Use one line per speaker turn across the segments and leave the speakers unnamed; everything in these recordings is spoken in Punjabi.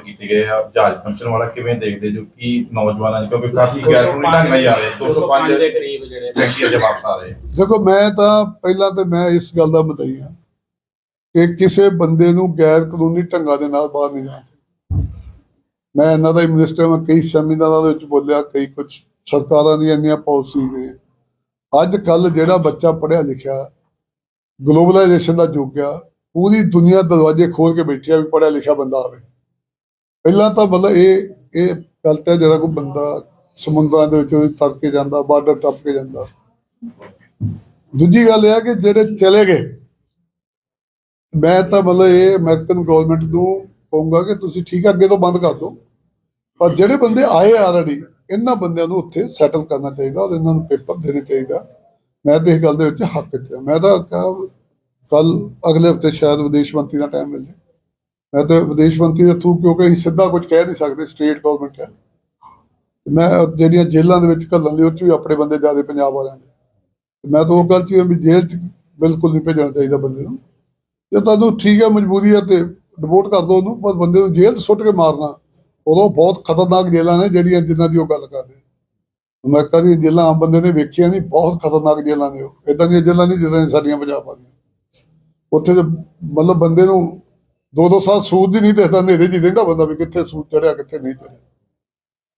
ਕੀਤੇ ਗਏ ਆ ਜਹਾਜ਼ ਫੰਕਸ਼ਨ ਵਾਲਾ ਕਿਵੇਂ ਦੇਖਦੇ ਜੋ ਕਿ ਨੌਜਵਾਨਾਂ 'ਚ ਕਿਉਂਕਿ ਕਾਫੀ ਗੈਰ ਕਾਨੂੰਨੀ ਢੰਗ ਨਾਲ ਜਾ ਰਹੇ 205
ਦੇ ਕਰੀਬ ਜਿਹੜੇ
ਵਿਅਕਤੀ ਅਜੇ ਵਾਪਸ ਆ ਰਹੇ।
ਦੇਖੋ ਮੈਂ ਤਾਂ ਪਹਿਲਾਂ ਤੇ ਮੈਂ ਇਸ ਗੱਲ ਦਾ ਮਦਈ ਹਾਂ ਕਿ ਕਿਸੇ ਬੰਦੇ ਨੂੰ ਗੈਰ ਕਾਨੂੰਨੀ ਢੰਗਾਂ ਦੇ ਨਾਲ ਬਾਹਰ ਨਹੀਂ ਜਾਣਾ। ਮੈਂ ਇਹਨਾਂ ਦਾ ਹੀ ਮਿਨਿਸਟਰ ਮੈਂ ਕਈ ਸੈਮੀਨਾਰਾਂ ਦੇ ਵਿੱਚ ਬੋਲਿਆ ਕਈ ਕੁਝ ਸਰਕਾਰਾਂ ਦੀਆਂ ਇੰਨੀਆਂ ਪਾਲਿਸੀ ਨੇ। ਅੱਜ ਕੱਲ ਜਿਹੜਾ ਬੱਚਾ ਪੜ੍ਹਿਆ ਲਿਖਿਆ ਗਲੋਬਲਾਈਜੇਸ਼ਨ ਦਾ ਯੁੱਗ ਆ ਪੂਰੀ ਦੁਨੀਆ ਦਰਵਾਜ਼ੇ ਖੋਲ ਕੇ ਬੈਠੀ ਆ ਵੀ ਪੜ੍ਹਿਆ ਲਿਖਿਆ ਬੰਦਾ ਆਵੇ। ਪਹਿਲਾਂ ਤਾਂ ਮਤਲਬ ਇਹ ਇਹ ਗਲਤ ਹੈ ਜਿਹੜਾ ਕੋਈ ਬੰਦਾ ਸਮੁੰਦਰਾਂ ਦੇ ਵਿੱਚ ਤਰ ਕੇ ਜਾਂਦਾ ਬਾਰਡਰ ਟੱਪ ਕੇ ਜਾਂਦਾ। ਦੂਜੀ ਗੱਲ ਇਹ ਹੈ ਕਿ ਜਿਹੜੇ ਚਲੇ ਗਏ, ਮੈਂ ਤਾਂ ਮਤਲਬ ਇਹ ਅਮਰੀਕਨ ਗਵਰਨਮੈਂਟ ਨੂੰ ਕਹੂੰਗਾ ਕਿ ਤੁਸੀਂ ਠੀਕ ਅੱਗੇ ਤੋਂ ਬੰਦ ਕਰ ਦਿਓ। ਪਰ ਜਿਹੜੇ ਬੰਦੇ ਆਏ ਆਲਰੇਡੀ ਇਹਨਾਂ ਬੰਦਿਆਂ ਨੂੰ ਉੱਥੇ ਸੈਟਲ ਕਰਨਾ ਚਾਹੀਦਾ ਔਰ ਇਹਨਾਂ ਨੂੰ ਪੇਪਰ ਦੇਣੇ ਚਾਹੀਦਾ ਮੈਂ ਤਾਂ ਇਸ ਗੱਲ ਦੇ ਵਿੱਚ ਹੱਕ ਚ ਮੈਂ ਤਾਂ ਕੱਲ ਅਗਲੇ ਹਫ਼ਤੇ ਸ਼ਾਇਦ ਵਿਦੇਸ਼ ਮੰਤਰੀ ਦਾ ਟਾਈਮ ਮਿਲ ਜਾਏ। ਮੈਂ ਤਾਂ ਵਿਦੇਸ਼ ਮੰਤਰੀ ਦੇ ਥਰੂ ਕਿਉਂਕਿ ਅਸੀਂ ਸਿੱਧਾ ਕੁਝ ਕਹਿ ਨਹੀਂ ਸਕਦੇ ਸਟੇਟ ਗਵਰਨਮੈਂਟ ਹੈ ਮੈਂ ਜਿਹੜੀਆਂ ਜੇਲ੍ਹਾਂ ਦੇ ਵਿੱਚ ਘੱਲਣ ਲਈ ਉਹ 'ਚ ਵੀ ਆਪਣੇ ਬੰਦੇ ਜ਼ਿਆਦਾ ਪੰਜਾਬ ਵਾਲਿਆਂ ਦੇ। ਮੈਂ ਤਾਂ ਉਹ ਗੱਲ ਚ ਵੀ ਜੇਲ੍ਹ ਚ ਬਿਲਕੁਲ ਨਹੀਂ ਭੇਜਣਾ ਚਾਹੀਦਾ ਬੰਦੇ ਨੂੰ। ਜੇ ਤੁਹਾਨੂੰ ਠੀਕ ਹੈ, ਮਜਬੂਰੀ ਹੈ ਤੇ ਡਿਪੋਰਟ ਕਰ ਦੋ ਉਹਨੂੰ, ਪਰ ਬੰਦੇ ਨੂੰ ਜੇਲ੍ਹ 'ਚ ਸੁੱਟ ਕੇ ਮਾਰਨਾ, ਉਦੋਂ ਬਹੁਤ ਖਤਰਨਾਕ ਜੇਲ੍ਹਾਂ ਨੇ ਜਿਹੜੀਆਂ ਜਿਨ੍ਹਾਂ ਦੀ ਉਹ ਗੱਲ ਕਰਦੇ ਅਮਰੀਕਾ ਦੀਆਂ ਜੇਲ੍ਹਾਂ ਆਮ ਬੰਦੇ ਨੇ ਵੇਖੀਆਂ ਨਹੀਂ, ਬਹੁਤ ਖਤਰਨਾਕ ਜੇਲ੍ਹਾਂ ਨੇ ਉਹ। ਇਦਾਂ ਦੀਆਂ ਜੇਲ੍ਹਾਂ ਨਹੀਂ ਜਿੱਦਾਂ ਸਾਡੀਆਂ ਪੰਜਾਬ ਵਾਲੀਆਂ। ਉੱਥੇ ਤੇ ਮਤਲਬ ਬੰਦੇ ਨੂੰ ਦੋ ਦੋ ਸਾਲ ਸੂਦ ਹੀ ਨਹੀਂ ਦੇਖਦਾ ਹਨੇਰੇ ਜੀ ਦੇਖਦਾ ਬੰਦਾ ਵੀ ਕਿੱਥੇ ਸੂਦ ਚੜਿਆ ਕਿੱਥੇ ਨਹੀਂ ਚੜਿਆ।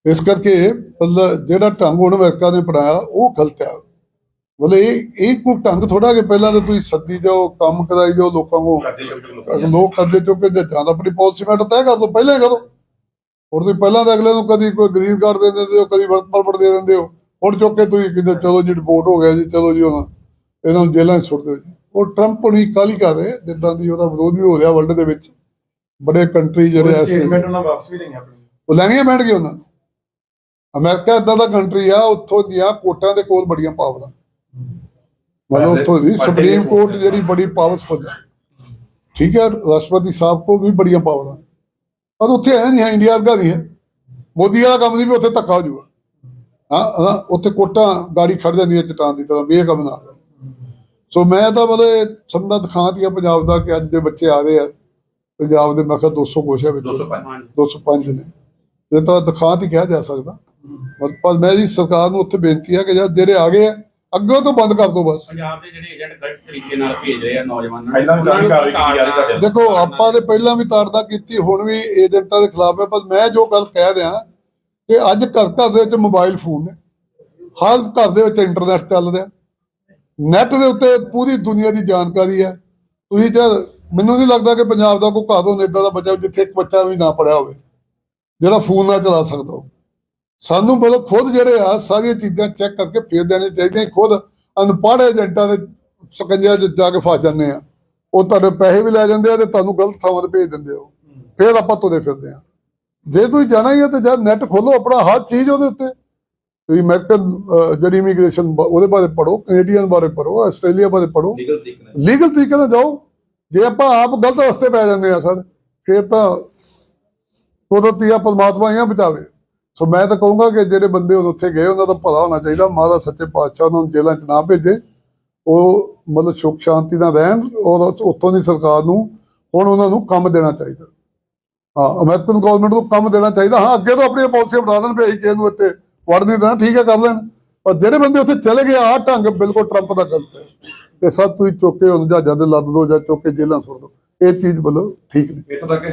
ਇਸ ਕਰਕੇ ਮਤਲਬ ਜਿਹੜਾ ਢੰਗ ਹੁਣ ਅਮਰੀਕਾ ਨੇ ਪੜਾਇਆ ਉਹ ਗਲਤ ਹੈ। ਮਤਲਬ ਇਹ ਇਹ ਕੋਈ ਢੰਗ ਥੋੜਾ ਕਿ ਪਹਿਲਾਂ ਤਾਂ ਤੁਸੀਂ ਸੱਦੀ ਜਾਓ ਕੰਮ ਕਰਾਈ ਜਾਓ ਲੋਕਾਂ ਨੂੰ
ਕਿ ਲੋਕ
ਕਰਦੇ ਚੁੱਕੇ ਜੇ ਜਾਂ ਤਾਂ ਆਪਣੀ ਪਾਲਿਸੀ ਮੈਟਰ ਤੈਅ ਕਰ ਦੋ ਪਹਿਲਾਂ ਹੀ ਕਰੋ ਹੁਣ ਤੁਸੀਂ ਪਹਿਲਾਂ ਤਾਂ ਅਗਲੇ ਨੂੰ ਕਦੀ ਕੋਈ ਗ੍ਰੀਨ ਕਾਰਡ ਦੇ ਦਿੰਦੇ ਹੋ ਕਦੀ ਵਰਕ ਪਰਮਿਟ ਦੇ ਦਿੰਦੇ ਹੋ। ਹੁਣ ਚੁੱਕ ਕੇ ਤੁਸੀਂ ਕਿਤੇ ਚਲੋ ਜੀ ਰਿਪੋਰਟ ਹੋ ਗਿਆ ਜੀ ਚਲੋ ਜੀ ਹੁਣ ਇਹਨਾਂ ਨੂੰ ਜੇਲ੍ਹਾਂ 'ਚ ਸੁੱਟ ਦਿਓ ਜੀ। ਉਹ ਟਰੰਪ ਹੁਣੀ ਕਾਲੀ ਕਰ ਰਹੇ ਜਿੱਦਾਂ ਦੀ ਉਹਦਾ ਵਿਰੋਧ ਵੀ ਹੋ ਰਿਹਾ ਵਰਲਡ ਦੇ ਵਿੱਚ। ਬੜੇ ਕੰਟਰੀ ਜਿਹੜੇ ਐਸੇ
ਸਟੇਟਮੈਂਟ ਉਹਨਾਂ ਵਾਪਸ ਵੀ ਲਈਆਂ ਆਪਣੀ।
ਉਹ ਲੈਣੀਆਂ ਪੈਣਗੀਆਂ ਉਹਨਾਂ। ਨੂੰ ਅਮਰੀਕਾ ਇਦਾਂ ਦਾ ਕੰਟਰੀ ਆ ਉੱਥੋਂ ਦੀਆਂ ਕੋਰਟਾਂ ਦੇ ਕੋਲ ਬੜੀਆਂ ਪਾਵਰਾਂ ਮਤਲਬ ਉੱਥੋਂ ਦੀ ਸੁਪਰੀਮ ਕੋਰਟ ਜਿਹੜੀ ਬੜੀ ਪਾਵਰਫੁਲ ਹੈ ਠੀਕ ਹੈ ਰਾਸ਼ਟਰਪਤੀ ਸਾਹਿਬ ਕੋ ਵੀ ਬੜੀਆਂ ਪਾਵਰਾਂ ਪਰ ਉੱਥੇ ਹੈ ਨਹੀਂ ਹੈ ਇੰਡੀਆ ਵਰਗਾ ਨਹੀਂ ਹੈ। ਮੋਦੀ ਵਾਲਾ ਕੰਮ ਦੀ ਵੀ ਉੱਥੇ ਧੱਕਾ ਹੋ ਜਾਊਗਾ। ਹਾਂ ਉੱਥੇ ਕੋਟਾਂ ਗਾੜੀ ਖੜ ਜਾਂਦੀ ਹੈ ਚਟਾਨ ਦੀ ਤਰ੍ਹਾਂ ਵੀ ਇਹ ਕੰਮ ਨਾ ਕਰੋ। ਸੋ ਮੈਂ ਤਾਂ ਮਤਲਬ ਸਮਝਦਾ ਦਿਖਾਤੀ ਆ ਪੰਜਾਬ ਦਾ ਕਿ ਅੱਜ ਦੇ ਬੱਚੇ ਆ ਰਹੇ ਆ। ਪੰਜਾਬ ਦੇ ਮੈਂ ਕਿਹਾ 200 ਕੁਛ ਹੈ ਵਿੱਚ।
205
205 ਨੇ। ਇਹ ਤਾਂ ਦਿਖਾਤ ਹੀ ਕਿਹਾ ਜਾ ਸਕਦਾ। ਪਰ ਪਰ ਮੈਂ ਜੀ ਸਰਕਾਰ ਨੂੰ ਉੱਥੇ ਬੇਨਤੀ ਹੈ ਕਿ ਜਦ ਜਿਹੜੇ ਆ ਗਏ ਆ ਅੱਗੇ ਤੋਂ ਬੰਦ ਕਰ ਦਿਓ ਬਸ।
ਪੰਜਾਬ ਦੇ ਜਿਹੜੇ ਏਜੰਟ ਗਲਤ ਤਰੀਕੇ ਨਾਲ ਭੇਜ ਰਹੇ ਆ ਨੌਜਵਾਨਾਂ
ਨੂੰ ਕਾਫੀ ਕਾਰਵਾਈ ਕੀਤੀ ਜਾ ਰਹੀ ਤੁਹਾਡੇ ਵੱਲੋਂ।
ਦੇਖੋ ਆਪਾਂ ਦੇ ਪਹਿਲਾਂ ਵੀ ਤਾੜਦਾ ਕੀਤੀ ਹੁਣ ਵੀ ਏਜੰਟਾਂ ਦੇ ਖਿਲਾਫ ਹੈ। ਪਰ ਮੈਂ ਜੋ ਗੱਲ ਕਹਿ ਰਿਹਾ ਕਿ ਅੱਜ ਘਰ ਘਰ ਦੇ ਵਿੱਚ ਮੋਬਾਈਲ ਫੋਨ ਨੇ। ਹਰ ਘਰ ਦੇ ਵਿੱਚ ਇੰਟਰਨੈਟ ਚੱਲ ਰਿਹਾ। ਨੈਟ ਦੇ ਉੱਤੇ ਪੂਰੀ ਦੁਨੀਆ ਦੀ ਜਾਣਕਾਰੀ ਹੈ। ਤੁਸੀਂ ਜਦ ਮੈਨੂੰ ਨਹੀਂ ਲੱਗਦਾ ਕਿ ਪੰਜਾਬ ਦਾ ਕੋਈ ਘਰ ਹੋਣ ਇਦਾਂ ਦਾ ਬੱਚਾ ਜਿੱਥੇ ਇੱਕ ਬੱਚਾ ਵੀ ਨਾ ਪੜਿਆ ਹੋਵੇ ਜਿਹੜਾ ਫੋਨ ਨਾ ਚਲਾ ਸਕਦਾ ਹੋ ਸਾਨੂੰ ਮਤਲਬ ਖੁਦ ਜਿਹੜੇ ਆ ਸਾਰੀਆਂ ਚੀਜ਼ਾਂ ਚੈੱਕ ਕਰਕੇ ਫੇਰ ਦੇਣੇ ਚਾਹੀਦੇ ਖੁਦ ਅਨਪੜ੍ਹ ਏਜੰਟਾਂ ਦੇ ਸਕੰਜਿਆਂ 'ਚ ਜਾ ਕੇ ਫਸ ਜਾਂਦੇ ਆ। ਉਹ ਤੁਹਾਡੇ ਪੈਸੇ ਵੀ ਲੈ ਜਾਂਦੇ ਆ ਤੇ ਤੁਹਾਨੂੰ ਗਲਤ ਥਾਵਾਂ ਤੇ ਭੇਜ ਦਿੰਦੇ ਹੋ। ਫੇਰ ਆਪਾਂ ਤੁਰੇ ਫਿਰਦੇ ਆ। ਜੇ ਤੁਸੀਂ ਜਾਣਾ ਹੀ ਹੈ ਤੇ ਜਦ ਨੈਟ ਖੋਲੋ ਆਪਣਾ ਹਰ ਚੀਜ਼ ਉਹਦੇ ਉੱਤੇ। ਤੁਸੀਂ ਅਮਰੀਕਨ ਜਿਹੜੀ ਇਮੀਗ੍ਰੇਸ਼ਨ ਉਹਦੇ ਬਾਰੇ ਪੜੋ ਕੈਨੇਡੀਅਨ ਬਾਰੇ ਪੜੋ ਆਸਟ੍ਰੇਲੀਆ ਬਾਰੇ ਪੜੋ
ਲੀਗਲ ਤਰੀਕੇ ਨਾਲ
ਲੀਗਲ ਤਰੀਕੇ ਨਾਲ ਜਾਓ। ਜੇ ਆਪਾਂ ਆਪ ਗਲਤ ਰਸਤੇ ਪੈ ਜਾਂਦੇ ਆ ਸਰ ਫੇਰ ਤਾਂ ਕੁਦਰਤੀ ਆ ਪਰਮਾਤਮਾ ਹੀ ਆ ਬਚਾਵੇ। ਸੋ ਮੈਂ ਤਾਂ ਕਹੂੰਗਾ ਕਿ ਜਿਹੜੇ ਬੰਦੇ ਉੱਥੇ ਗਏ ਉਹਨਾਂ ਦਾ ਭਲਾ ਹੋਣਾ ਚਾਹੀਦਾ। ਮਹਾਰਾਜ ਸੱਚੇ ਪਾਤਸ਼ਾਹ ਉਹਨਾਂ ਨੂੰ ਜੇਲ੍ਹਾਂ 'ਚ ਨਾ ਭੇਜੇ। ਉਹ ਮਤਲਬ ਸੁੱਖ ਸ਼ਾਂਤੀ ਨਾਲ ਰਹਿਣ ਔਰ ਉੱਥੋਂ ਦੀ ਸਰਕਾਰ ਨੂੰ ਹੁਣ ਉਹਨਾਂ ਨੂੰ ਕੰਮ ਦੇਣਾ ਚਾਹੀਦਾ। ਹਾਂ ਅਮਰੀਕਨ ਗਵਰਨਮੈਂਟ ਨੂੰ ਕੰਮ ਦੇਣਾ ਚਾਹੀਦਾ। ਹਾਂ ਅੱਗੇ ਤੋਂ ਆਪਣੀਆਂ ਪਾਲਿਸੀਆਂ ਬਣਾ ਦੇਣ ਭੇਜ ਕੇ ਇਹਨੂੰ ਇੱਥੇ ਵੜ ਨਹੀਂ ਦੇਣਾ ਠੀਕ ਹੈ, ਕਰ ਲੈਣ। ਪਰ ਜਿਹੜੇ ਬੰਦੇ ਉੱਥੇ ਚਲੇ ਗਏ, ਆਹ ਢੰਗ ਬਿਲਕੁਲ ਟਰੰਪ ਦਾ ਗਲਤ ਹੈ। ਤੇ ਸਭ ਤੁਸੀਂ ਚੁੱਕ ਕੇ ਉਹਨੂੰ ਜਹਾਜ਼ਾਂ ਦੇ ਲੱਦ ਦੋ ਜਾਂ ਚੁੱਕ ਕੇ ਜੇਲ੍ਹਾਂ ਸੁੱਟ ਦੋ ਇਹ ਚੀਜ਼ ਬੋਲੋ ਠੀਕ ਨਹੀਂ।
ਇੱਥੋਂ ਤੱਕ ਕਿ